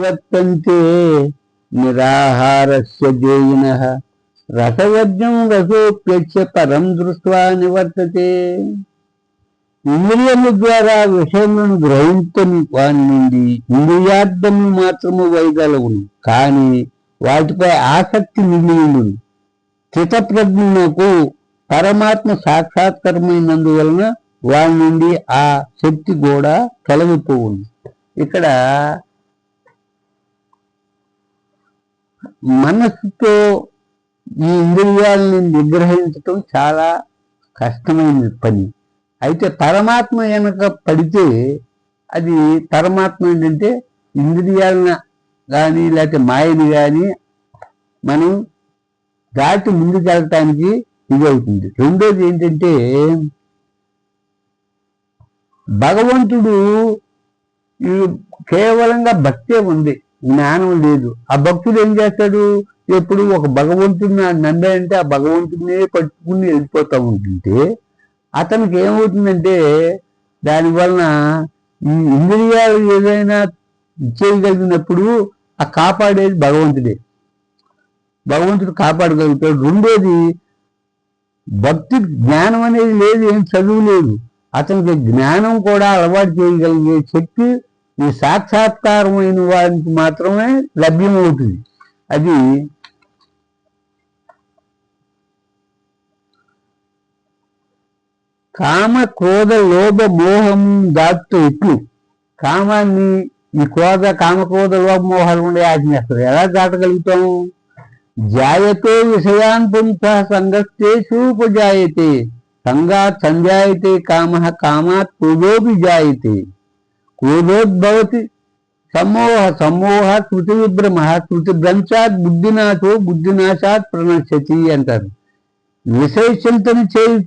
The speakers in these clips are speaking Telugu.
వర్తంతే నిరాహారస్య దేయిన రసవర్జం రసోపేక్ష పరం దృష్ట్వా నివర్తతే. ఇంద్రియముల ద్వారా విషయములను గ్రహించని వాని నుండి ఇంద్రియార్థములు మాత్రము వైగలవును కానీ వాటిపై ఆసక్తి మిగిలిండును చితప్రజ్ఞకు పరమాత్మ సాక్షాత్కరమైనందువలన వారి నుండి ఆ శక్తి కూడా తొలగిపోవును. ఇక్కడ మనస్సుతో ఈ ఇంద్రియాలని నిగ్రహించటం చాలా కష్టమైన పని. అయితే పరమాత్మ వెనక పడితే అది పరమాత్మ ఏంటంటే ఇంద్రియాలను కానీ లేకపోతే మాయని కానీ మనం దాటి ముందుకెళ్ళటానికి ఇది అవుతుంది రెండోది ఏంటంటే భగవంతుడు ఈ కేవలంగా భక్తే ఉంది. జ్ఞానం లేదు. ఆ భక్తుడు ఏం చేస్తాడు? ఎప్పుడు ఒక భగవంతుడిని నమ్మాడంటే ఆ భగవంతుడినే పట్టుకుని వెళ్ళిపోతూ ఉంటుంటే అతనికి ఏమవుతుందంటే దానివలన ఈ ఇంద్రియాలు ఏదైనా చేయగలిగినప్పుడు ఆ కాపాడేది భగవంతుడే. భగవంతుడు కాపాడగలుగుతాడు. రెండోది భక్తి జ్ఞానం అనేది లేదు ఏం చదువు లేదు. అతనికి జ్ఞానం కూడా అలవాటు చేయగలిగే శక్తి ఈ సాక్షాత్కారమైన వారికి మాత్రమే లభ్యమవుతుంది అది కామ క్రోధ లోభ మోహం దాటుతూ ఇట్లు కామాన్ని ఈ క్రోధ కామ క్రోధ లోభ మోహాలు ఉండే ఆజ్ఞేస్తారు ఎలా దాటగలుగుతాం జాయతే విషయాన్ పుంస సంగస్తేషు ఉపజాయతే సంగాత్ సంజాయతే కామ కామాత్ క్రోధోపి జాయతే క్రోధోద్భవతి సమోహ సమోహ కృతి విభ్రమ కృతి భ్రంశాత్ బుద్ధినాశో బుద్ధినాశాత్ ప్రణశ్యతి అంటారు. విషయ చింతన చేయి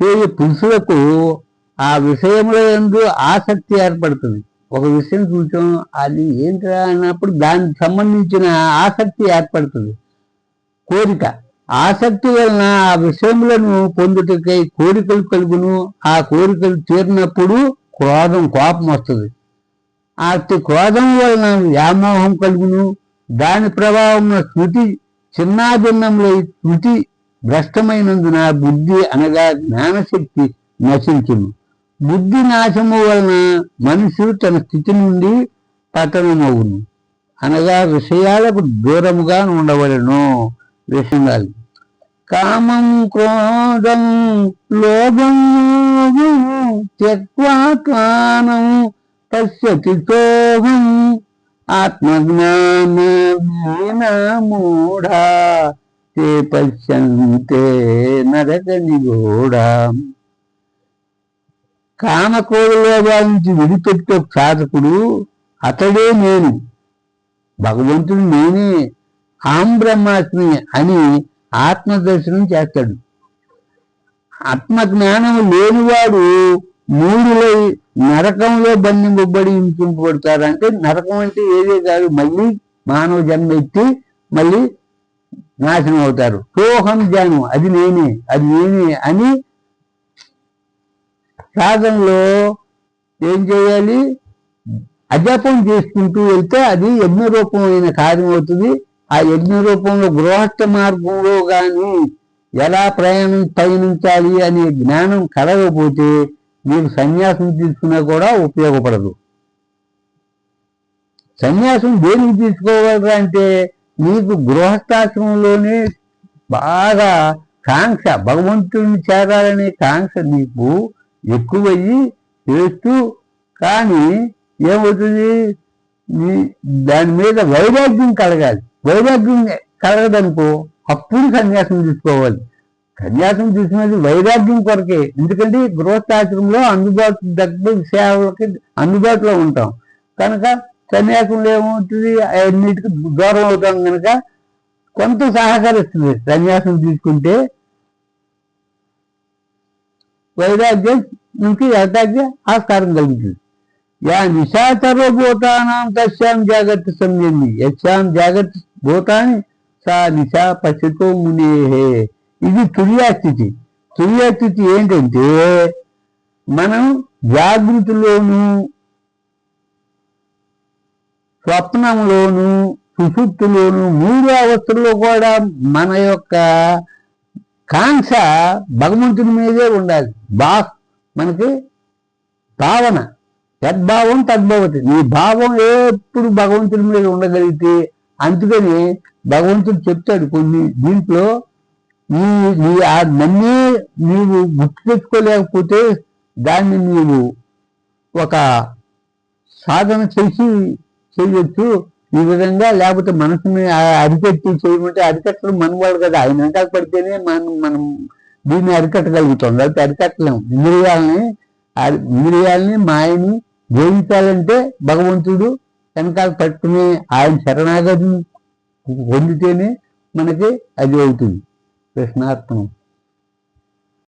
చేయ పురుషులకు ఆ విషయంలో ఎందు ఆసక్తి ఏర్పడుతుంది. ఒక విషయం చూసాం అది ఏంట్రా అన్నప్పుడు దానికి సంబంధించిన ఆసక్తి ఏర్పడుతుంది. కోరిక. ఆసక్తి వలన ఆ విషయములను పొందుటకై కోరికలు కలుగును. ఆ కోరికలు తీరినప్పుడు క్రోధం కోపం వస్తుంది. ఆ క్రోధం వలన వ్యామోహం కలుగును. దాని ప్రభావం స్మృతి చిన్నాభిన్నంలో స్మృతి భ్రష్టమైనందున బుద్ధి అనగా జ్ఞానశక్తి నశించును. బుద్ధి నాశము వలన మనుషుడు తన స్థితి నుండి పతనమవును. అనగా విషయాలకు దూరముగా ఉండవలను. విషయాలు కామం క్రోధం లోభం త్యక్వాత్మానం పశ్యతి ఆత్మజ్ఞాన మూఢా తే పశ్యంతే నరక నిగూఢా. కామకోడలోగా నుంచి విడిపెట్టే సాధకుడు అతడే నేను. భగవంతుడు నేనే. ఆం బ్రహ్మాస్మి అని ఆత్మదర్శనం చేస్తాడు. ఆత్మజ్ఞానం లేనివాడు మూడులో నరకంలో బంధింపబడి ఇంపింపబడతారు నరకం అంటే ఏదే కాదు మళ్ళీ మానవ జన్మ ఎత్తి మళ్ళీ నాశనం అవుతారు. సోహం జ్ఞానం అది నేనే అది నేనే అని సాధనలో ఏం చేయాలి? అజపం చేసుకుంటూ వెళ్తే అది యజ్ఞ రూపమైన కార్యం అవుతుంది. ఆ యజ్ఞ రూపంలో గృహస్థ మార్గంలో కానీ ఎలా ప్రయాణం పయనించాలి అనే జ్ఞానం కలగకపోతే మీరు సన్యాసం తీసుకున్నా కూడా ఉపయోగపడదు. సన్యాసం దేనికి తీసుకోగలరా అంటే మీకు గృహస్థాశ్రమంలోనే బాగా కాంక్ష భగవంతుడిని చేరాలనే కాంక్ష నీకు ఎక్కువయ్యి చేస్తూ కానీ ఏమవుతుంది? దాని మీద వైరాగ్యం కలగాలి. వైరాగ్యం కలగదనుకో అప్పుడు సన్యాసం తీసుకోవాలి. సన్యాసం తీసుకునేది వైరాగ్యం కొరకే. ఎందుకంటే గృహస్థాశ్రమంలో అందుబాటు దగ్గర సేవలకి అందుబాటులో ఉంటాం. కనుక సన్యాసంలో ఏమవుతుంది అన్నిటికీ దూరం అవుతాం కనుక కొంత సహకరిస్తుంది సన్యాసం తీసుకుంటే. వైరాగ్యం నుంచి యథాగ్య ఆస్కారం కలుగుతుంది. యా నిశాచరభూతానాం తస్యాం జాగ్రత్త సంయమి యస్యాం జాగ్రత్త భూతాన్ని సా నిశా పసితో మునేహే. ఇది తుర్యాస్థితి తుర్యాస్థితి ఏంటంటే మనం జాగృతిలోను స్వప్నంలోను సుశుక్తిలోను మూడు అవస్థల్లో కూడా మన యొక్క కాంక్ష భగవంతుని మీదే ఉండాలి. బా మనకి భావన. తద్భావం తద్భవతి. నీ భావం ఎప్పుడు భగవంతుని మీద ఉండగలిగితే అందుకని భగవంతుడు చెప్తాడు కొన్ని దీంట్లో నీ నీ ఆ నన్నే నీవు గుర్తు తెచ్చుకోలేకపోతే దాన్ని నీవు ఒక సాధన చేసి చేయొచ్చు. ఈ విధంగా లేకపోతే మనసుని అరికట్టి చేయమంటే అరికట్టడం మనవాడు కదా. ఆయన వెనకాల పడితేనే మనం మనం దీన్ని అరికట్టగలుగుతాం. లేకపోతే అరికట్టలేము. ఇంద్రియాలని ఇంద్రియాలని మాయని జయించాలంటే భగవంతుడు వెనకాల పట్టుకుని ఆయన శరణాగతిని పొందితేనే మనకి అది అవుతుంది. కృష్ణార్థం